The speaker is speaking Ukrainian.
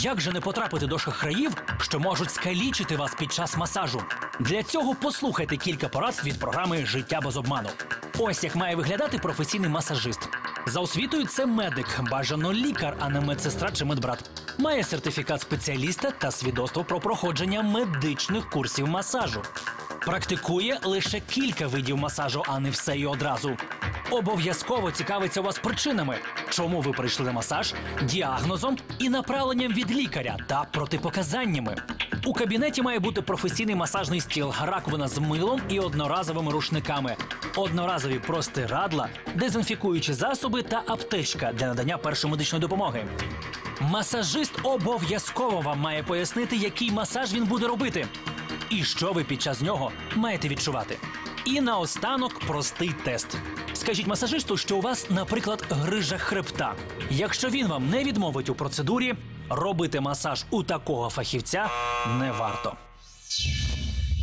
Як же не потрапити до шахраїв, що можуть скалічити вас під час масажу? Для цього послухайте кілька порад від програми Життя без обману. Ось як має виглядати професійний масажист. За освітою це медик, бажано лікар, а не медсестра чи медбрат. Має сертифікат спеціаліста та свідоцтво про проходження медичних курсів масажу. Практикує лише кілька видів масажу, а не все і одразу. Обов'язково цікавиться вас причинами, чому ви прийшли на масаж, діагнозом і направленням від лікаря та протипоказаннями. У кабінеті має бути професійний масажний стіл, раковина з милом і одноразовими рушниками, одноразові простирадла, дезінфікуючі засоби та аптечка для надання першої медичної допомоги. Масажист обов'язково вам має пояснити, який масаж він буде робити, і що ви під час нього маєте відчувати. І наостанок простий тест. Скажіть масажисту, що у вас, наприклад, грижа хребта. Якщо він вам не відмовить у процедурі, робити масаж у такого фахівця не варто.